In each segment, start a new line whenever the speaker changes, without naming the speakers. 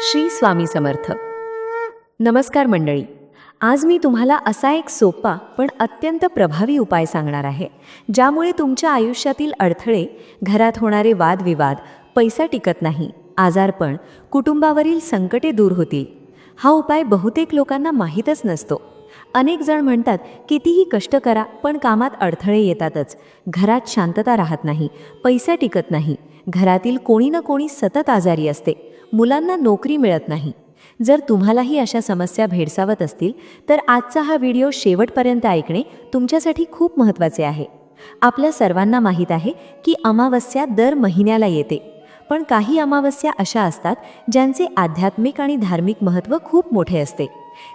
श्री स्वामी समर्थ. नमस्कार मंडळी. आज मी तुम्हाला असा एक सोपा पण अत्यंत प्रभावी उपाय सांगणार आहे ज्यामुळे तुमच्या आयुष्यातील अडथळे घरात होणारे वादविवाद पैसा टिकत नाही आजारपण कुटुंबावरील संकटे दूर होतील. हा उपाय बहुतेक लोकांना माहीतच नसतो. अनेक जण म्हणतात कितीही कष्ट करा पण कामात अडथळे येतातच. घरात शांतता राहत नाही पैसा टिकत नाही. घरातील कोणी ना कोणी सतत आजारी असते. मुलांना नोकरी मिळत नाही. जर तुम्हालाही अशा समस्या भेडसावत असतील तर आजचा हा व्हिडिओ शेवटपर्यंत ऐकणे तुमच्यासाठी खूप महत्त्वाचे आहे. आपल्या सर्वांना माहीत आहे की अमावस्या दर महिन्याला येते. पण काही अमावस्या अशा असतात ज्यांचे आध्यात्मिक आणि धार्मिक महत्त्व खूप मोठे असते.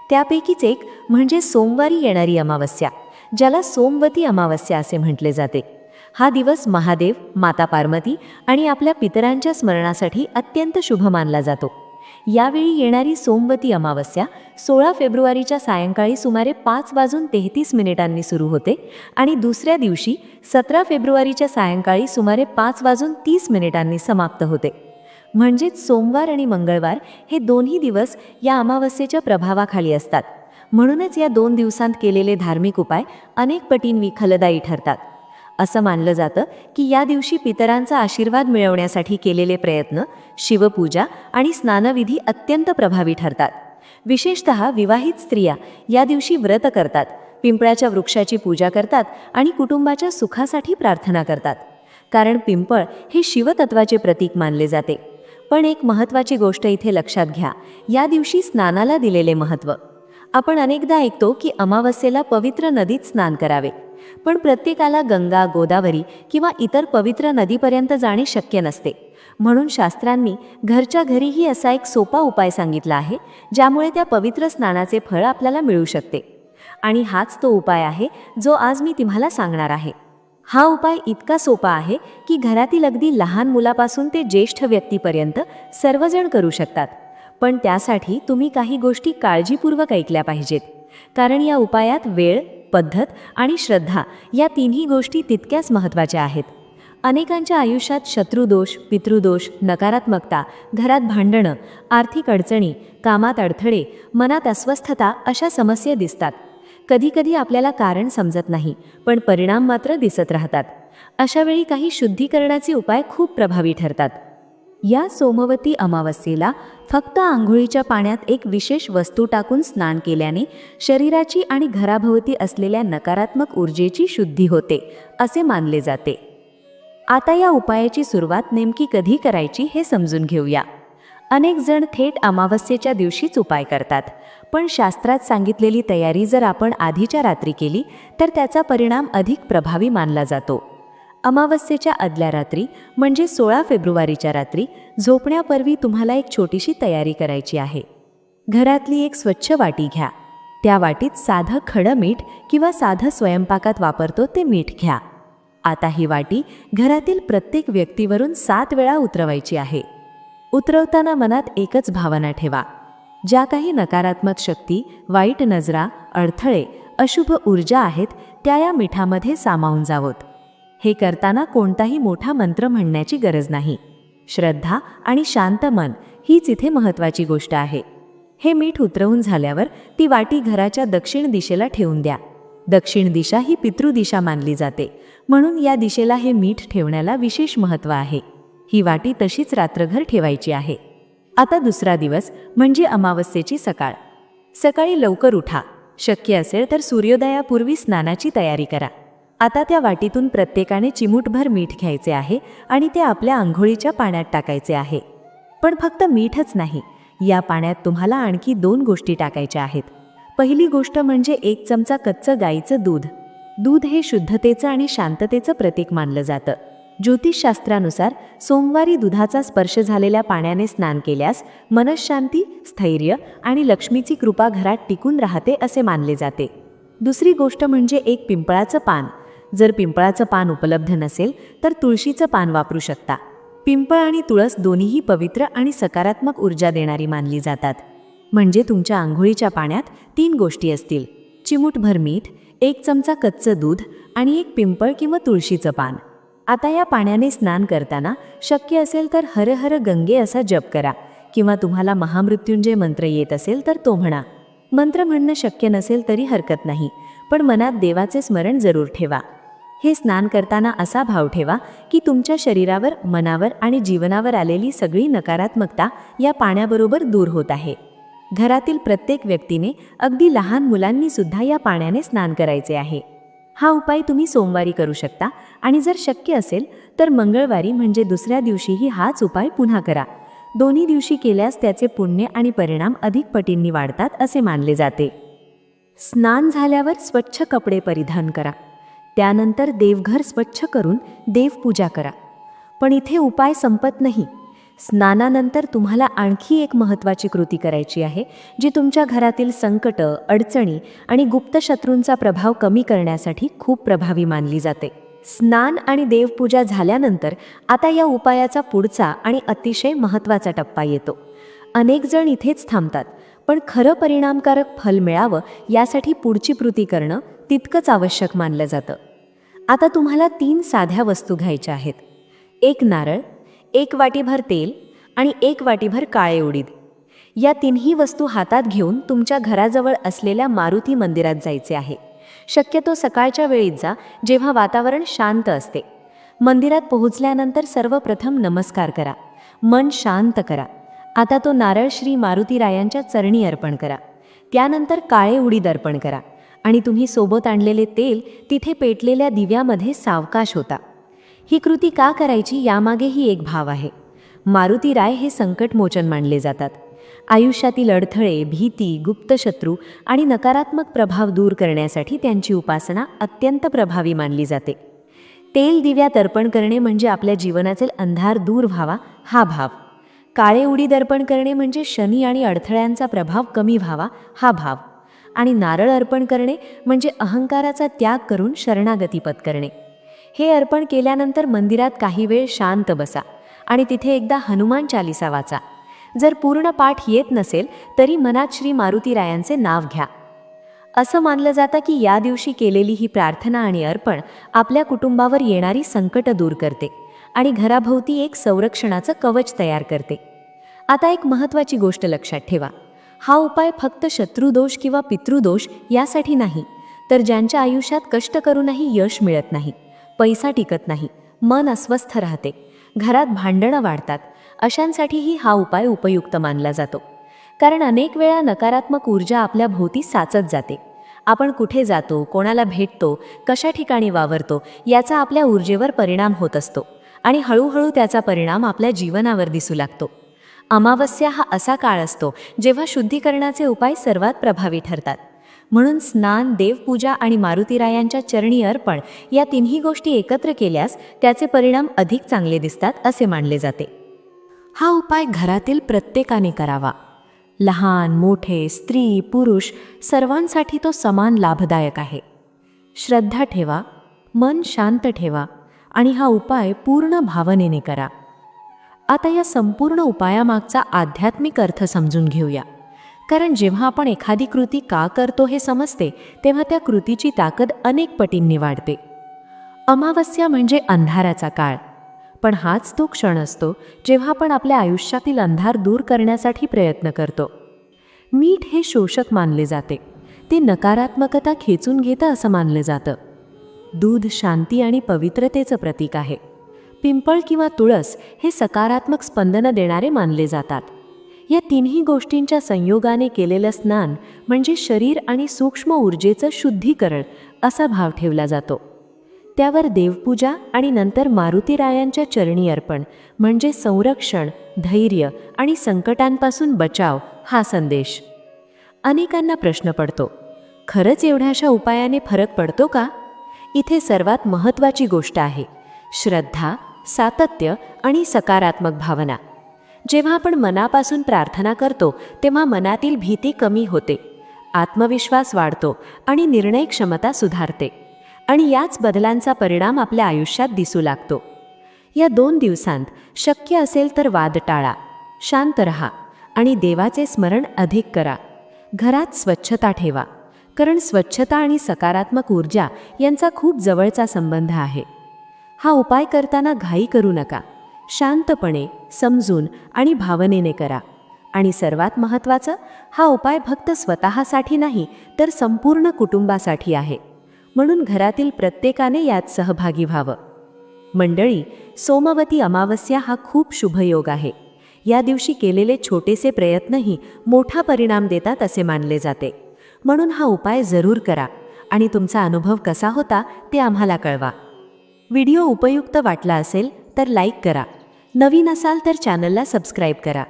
त्यापैकीच एक म्हणजे सोमवारी येणारी अमावस्या ज्याला सोमवती अमावस्या असे म्हटले जाते. हा दिवस महादेव माता पार्वती आणि आपल्या पितरांच्या स्मरणासाठी अत्यंत शुभ मानला जातो. यावेळी येणारी सोमवती अमावस्या सोळा फेब्रुवारीच्या सायंकाळी सुमारे पाच वाजून तेहतीस मिनिटांनी सुरू होते आणि दुसऱ्या दिवशी सतरा फेब्रुवारीच्या सायंकाळी सुमारे पाच वाजून तीस मिनिटांनी समाप्त होते. म्हणजेच सोमवार आणि मंगळवार हे दोन्ही दिवस या अमावस्येच्या प्रभावाखाली असतात. म्हणूनच या दोन दिवसांत केलेले धार्मिक उपाय अनेक पटींनी फलदायी ठरतात. असं मानलं जातं की या दिवशी पितरांचा आशीर्वाद मिळवण्यासाठी केलेले प्रयत्न शिवपूजा आणि स्नानविधी अत्यंत प्रभावी ठरतात. विशेषत विवाहित स्त्रिया या दिवशी व्रत करतात पिंपळाच्या वृक्षाची पूजा करतात आणि कुटुंबाच्या सुखासाठी प्रार्थना करतात. कारण पिंपळ हे शिवतत्वाचे प्रतीक मानले जाते. पण एक महत्त्वाची गोष्ट इथे लक्षात घ्या या दिवशी स्नानाला दिलेले महत्त्व. आपण अनेकदा ऐकतो की अमावस्येला पवित्र नदीत स्नान करावे. पण प्रत्येकाला गंगा गोदावरी किंवा इतर पवित्र नदीपर्यंत जाणे शक्य नसते. म्हणून शास्त्रांनी घरच्या घरीही असा एक सोपा उपाय सांगितला आहे ज्यामुळे त्या पवित्र स्नानाचे फळ आपल्याला मिळू शकते. आणि हाच तो उपाय आहे जो आज मी तुम्हाला सांगणार आहे. हा उपाय इतका सोपा आहे की घरातील अगदी लहान मुलापासून ते ज्येष्ठ व्यक्तीपर्यंत सर्वजण करू शकतात. पण त्यासाठी तुम्ही काही गोष्टी काळजीपूर्वक ऐकल्या पाहिजेत. कारण या उपायात वेळ पद्धत आणि श्रद्धा या तिन्ही गोष्टी तितक्याच महत्त्वाच्या आहेत. अनेकांच्या आयुष्यात शत्रुदोष पितृदोष नकारात्मकता घरात भांडणं आर्थिक अडचणी कामात अडथळे मनात अस्वस्थता अशा समस्या दिसतात. कधीकधी आपल्याला कारण समजत नाही पण परिणाम मात्र दिसत राहतात. अशावेळी काही शुद्धीकरणाचे उपाय खूप प्रभावी ठरतात. या सोमवती अमावस्येला फक्त आंघोळीच्या पाण्यात एक विशेष वस्तू टाकून स्नान केल्याने शरीराची आणि घराभोवती असलेल्या नकारात्मक ऊर्जेची शुद्धी होते असे मानले जाते. आता या उपायाची सुरुवात नेमकी कधी करायची हे समजून घेऊया. अनेक जण थेट अमावस्येच्या दिवशीच उपाय करतात पण शास्त्रात सांगितलेली तयारी जर आपण आधीच्या रात्री केली तर त्याचा परिणाम अधिक प्रभावी मानला जातो. अमावस्येच्या आदल्या रात्री म्हणजे सोळा फेब्रुवारीच्या रात्री झोपण्यापूर्वी तुम्हाला एक छोटीशी तयारी करायची आहे. घरातली एक स्वच्छ वाटी घ्या. त्या वाटीत साधं खडं मीठ किंवा साधं स्वयंपाकात वापरतो ते मीठ घ्या. आता ही वाटी घरातील प्रत्येक व्यक्तीवरून सात वेळा उतरवायची आहे. उतरवताना मनात एकच भावना ठेवा. ज्या काही नकारात्मक शक्ती वाईट नजरा अडथळे अशुभ ऊर्जा आहेत त्या या मिठामध्ये सामावून जावोत. हे करताना कोणताही मोठा मंत्र म्हणण्याची गरज नाही. श्रद्धा आणि शांत मन हीच इथे महत्त्वाची गोष्ट आहे. हे मीठ उतरवून झाल्यावर ती वाटी घराच्या दक्षिण दिशेला ठेवून द्या. दक्षिण दिशा ही पितृदिशा मानली जाते. म्हणून या दिशेला हे मीठ ठेवण्याला विशेष महत्त्व आहे. ही वाटी तशीच रात्रभर ठेवायची आहे. आता दुसरा दिवस म्हणजे अमावस्येची सकाळ. सकाळी लवकर उठा. शक्य असेल तर सूर्योदयापूर्वी स्नानाची तयारी करा. आता त्या वाटीतून प्रत्येकाने चिमूटभर मीठ घ्यायचे आहे आणि ते आपल्या आंघोळीच्या पाण्यात टाकायचे आहे. पण फक्त मीठच नाही. या पाण्यात तुम्हाला आणखी दोन गोष्टी टाकायच्या आहेत. पहिली गोष्ट म्हणजे एक चमचा कच्चं गाईचं दूध. दूध हे शुद्धतेचं आणि शांततेचं प्रतीक मानलं जातं. ज्योतिषशास्त्रानुसार सोमवारी दुधाचा स्पर्श झालेल्या पाण्याने स्नान केल्यास मनशांती स्थैर्य आणि लक्ष्मीची कृपा घरात टिकून राहते असे मानले जाते. दुसरी गोष्ट म्हणजे एक पिंपळाचं पान. जर पिंपळाचं पान उपलब्ध नसेल तर तुळशीचं पान वापरू शकता. पिंपळ आणि तुळस दोन्हीही पवित्र आणि सकारात्मक ऊर्जा देणारी मानली जातात. म्हणजे तुमच्या आंघोळीच्या पाण्यात तीन गोष्टी असतील. चिमूटभर मीठ एक चमचा कच्चं दूध आणि एक पिंपळ किंवा तुळशीचं पान. आता या पाण्याने स्नान करताना शक्य असेल तर हर हर गंगे असा जप करा किंवा तुम्हाला महामृत्युंजय मंत्र येत असेल तर तो म्हणा. मंत्र म्हणणं शक्य नसेल तरी हरकत नाही पण मनात देवाचे स्मरण जरूर ठेवा. हे स्नान करताना असा भाव ठेवा की तुमच्या शरीरावर मनावर आणि जीवनावर आलेली सगळी नकारात्मकता या पाण्याबरोबर दूर होत आहे. घरातील प्रत्येक व्यक्तीने अगदी लहान मुलांनी सुद्धा या पाण्याने स्नान करायचे आहे. हा उपाय तुम्ही सोमवारी करू शकता आणि जर शक्य असेल तर मंगळवारी म्हणजे दुसऱ्या दिवशीही हाच उपाय पुन्हा करा. दोन्ही दिवशी केल्यास त्याचे पुण्य आणि परिणाम अधिक पटींनी वाढतात असे मानले जाते. स्नान झाल्यावर स्वच्छ कपडे परिधान करा. त्यानंतर देवघर स्वच्छ करून देवपूजा करा. पण इथे उपाय संपत नाही. स्नानानंतर तुम्हाला आणखी एक महत्त्वाची कृती करायची आहे जी तुमच्या घरातील संकट अडचणी आणि गुप्त शत्रूंचा प्रभाव कमी करण्यासाठी खूप प्रभावी मानली जाते. स्नान आणि देवपूजा झाल्यानंतर आता या उपायाचा पुढचा आणि अतिशय महत्त्वाचा टप्पा येतो. अनेक जण इथेच थांबतात पण खरं परिणामकारक फल मिळावं यासाठी पुढची कृती करणं तितकंच आवश्यक मानलं जातं. आता तुम्हाला तीन साध्या वस्तू घ्यायच्या आहेत. एक नारळ एक वाटीभर तेल आणि एक वाटीभर काळे उडीद. या तिन्ही वस्तू हातात घेऊन तुमच्या घराजवळ असलेल्या मारुती मंदिरात जायचे आहे. शक्यतो सकाळच्या वेळीत जा जेव्हा वातावरण शांत असते. मंदिरात पोहोचल्यानंतर सर्वप्रथम नमस्कार करा. मन शांत करा. आता तो नारळ श्री मारुतीरायांच्या चरणी अर्पण करा. त्यानंतर काळे उडीद अर्पण करा. आणि तुम्ही सोबत आणलेले तेल तिथे पेटलेल्या दिव्यामध्ये सावकाश होता. ही कृती का करायची यामागेही एक भाव आहे. मारुती राय हे संकटमोचन मानले जातात. आयुष्यातील अडथळे भीती गुप्तशत्रू आणि नकारात्मक प्रभाव दूर करण्यासाठी त्यांची उपासना अत्यंत प्रभावी मानली जाते. तेल दिव्यात अर्पण करणे म्हणजे आपल्या जीवनाचे अंधार दूर व्हावा हा भाव. काळे उडीद अर्पण करणे म्हणजे शनी आणि अडथळ्यांचा प्रभाव कमी व्हावा हा भाव. आणि नारळ अर्पण करणे म्हणजे अहंकाराचा त्याग करून शरणागती पत्करणे. हे अर्पण केल्यानंतर मंदिरात काही वेळ शांत बसा आणि तिथे एकदा हनुमान चालिसा वाचा. जर पूर्ण पाठ येत नसेल तरी मनात श्री मारुतीरायांचे नाव घ्या. असं मानलं जातं की या दिवशी केलेली ही प्रार्थना आणि अर्पण आपल्या कुटुंबावर येणारी संकट दूर करते आणि घराभोवती एक संरक्षणाचं कवच तयार करते. आता एक महत्त्वाची गोष्ट लक्षात ठेवा. हा उपाय फक्त शत्रुदोष किंवा पितृदोष यासाठी नाही तर ज्यांच्या आयुष्यात कष्ट करूनही यश मिळत नाही पैसा टिकत नाही मन अस्वस्थ राहते घरात भांडणं वाढतात अशांसाठीही हा उपाय उपयुक्त मानला जातो. कारण अनेक वेळा नकारात्मक ऊर्जा आपल्या भोवती साचत जाते. आपण कुठे जातो कोणाला भेटतो कशा ठिकाणी वावरतो याचा आपल्या ऊर्जेवर परिणाम होत असतो आणि हळूहळू त्याचा परिणाम आपल्या जीवनावर दिसू लागतो. अमावस्या हा असा काळ असतो जेव्हा शुद्धीकरणाचे उपाय सर्वात प्रभावी ठरतात. म्हणून स्नान देवपूजा आणि मारुतीरायांच्या चरणी अर्पण या तिन्ही गोष्टी एकत्र केल्यास त्याचे परिणाम अधिक चांगले दिसतात असे मानले जाते. हा उपाय घरातील प्रत्येकाने करावा. लहान मोठे स्त्री पुरुष सर्वांसाठी तो समान लाभदायक आहे. श्रद्धा ठेवा मन शांत ठेवा आणि हा उपाय पूर्ण भावनेने करा. आता या संपूर्ण उपायामागचा आध्यात्मिक अर्थ समजून घेऊया. कारण जेव्हा आपण एखादी कृती का करतो हे समजते तेव्हा त्या कृतीची ताकद अनेक पटींनी वाढते. अमावस्या म्हणजे अंधाराचा काळ. पण हाच तो क्षण असतो जेव्हा आपण आपल्या आयुष्यातील अंधार दूर करण्यासाठी प्रयत्न करतो. मीठ हे शोषक मानले जाते. ते नकारात्मकता खेचून घेतं असं मानलं जातं. दूध शांती आणि पवित्रतेचं प्रतीक आहे. पिंपळ किंवा तुळस हे सकारात्मक स्पंदनं देणारे मानले जातात. या तिन्ही गोष्टींच्या संयोगाने केलेलं स्नान म्हणजे शरीर आणि सूक्ष्म ऊर्जेचं शुद्धीकरण असा भाव ठेवला जातो. त्यावर देवपूजा आणि नंतर मारुतीरायांच्या चरणी अर्पण म्हणजे संरक्षण धैर्य आणि संकटांपासून बचाव हा संदेश. अनेकांना प्रश्न पडतो खरंच एवढ्याशा उपायाने फरक पडतो का? इथे सर्वात महत्त्वाची गोष्ट आहे श्रद्धा सातत्य आणि सकारात्मक भावना. जेव्हा आपण मनापासून प्रार्थना करतो तेव्हा मनातील भीती कमी होते. आत्मविश्वास वाढतो आणि निर्णय क्षमता सुधारते. आणि याच बदलांचा परिणाम आपल्या आयुष्यात दिसू लागतो. या दोन दिवसांत शक्य असेल तर वाद टाळा शांत रहा आणि देवाचे स्मरण अधिक करा. घरात स्वच्छता ठेवा कारण स्वच्छता आणि सकारात्मक ऊर्जा यांचा खूप जवळचा संबंध आहे. हा उपाय करताना घाई करू नका. शांतपणे समजून आणि भावनेने करा. आणि सर्वात महत्त्वाचं हा उपाय फक्त स्वतःसाठी नाही तर संपूर्ण कुटुंबासाठी आहे. म्हणून घरातील प्रत्येकाने यात सहभागी व्हावं. मंडळी सोमवती अमावस्या हा खूप शुभयोग आहे. या दिवशी केलेले छोटेसे प्रयत्नही मोठा परिणाम देतात असे मानले जाते. म्हणून हा उपाय जरूर करा. आणि तुमचा अनुभव कसा होता ते आम्हाला कळवा. व्हिडिओ उपयुक्त वाटला असेल तर लाईक करा. नवीन असाल तर चॅनलला सबस्क्राईब करा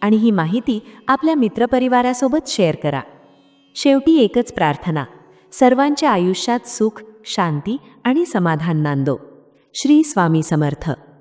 आणि ही माहिती आपल्या मित्रपरिवारासोबत शेअर करा. शेवटी एकच प्रार्थना. सर्वांच्या आयुष्यात सुख शांती आणि समाधान नांदो. श्री स्वामी समर्थ.